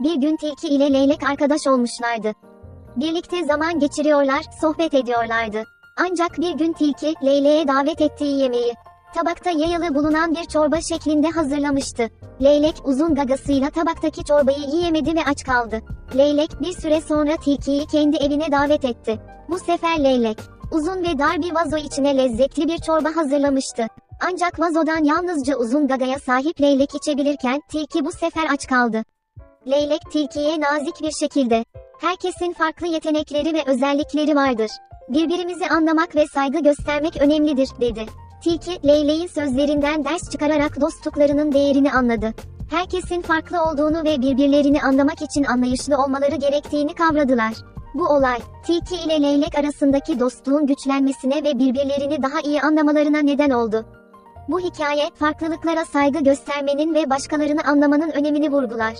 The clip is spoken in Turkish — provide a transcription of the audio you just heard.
Bir gün tilki ile leylek arkadaş olmuşlardı. Birlikte zaman geçiriyorlar, sohbet ediyorlardı. Ancak bir gün tilki, leyleğe davet ettiği yemeği, tabakta yayalı bulunan bir çorba şeklinde hazırlamıştı. Leylek uzun gagasıyla tabaktaki çorbayı yiyemedi ve aç kaldı. Leylek bir süre sonra tilkiyi kendi evine davet etti. Bu sefer leylek, uzun ve dar bir vazo içine lezzetli bir çorba hazırlamıştı. Ancak vazodan yalnızca uzun gagaya sahip leylek içebilirken tilki bu sefer aç kaldı. Leylek tilkiye nazik bir şekilde, herkesin farklı yetenekleri ve özellikleri vardır. Birbirimizi anlamak ve saygı göstermek önemlidir, dedi. Tilki, Leyleğin sözlerinden ders çıkararak dostluklarının değerini anladı. Herkesin farklı olduğunu ve birbirlerini anlamak için anlayışlı olmaları gerektiğini kavradılar. Bu olay, Tilki ile Leylek arasındaki dostluğun güçlenmesine ve birbirlerini daha iyi anlamalarına neden oldu. Bu hikaye, farklılıklara saygı göstermenin ve başkalarını anlamanın önemini vurgular.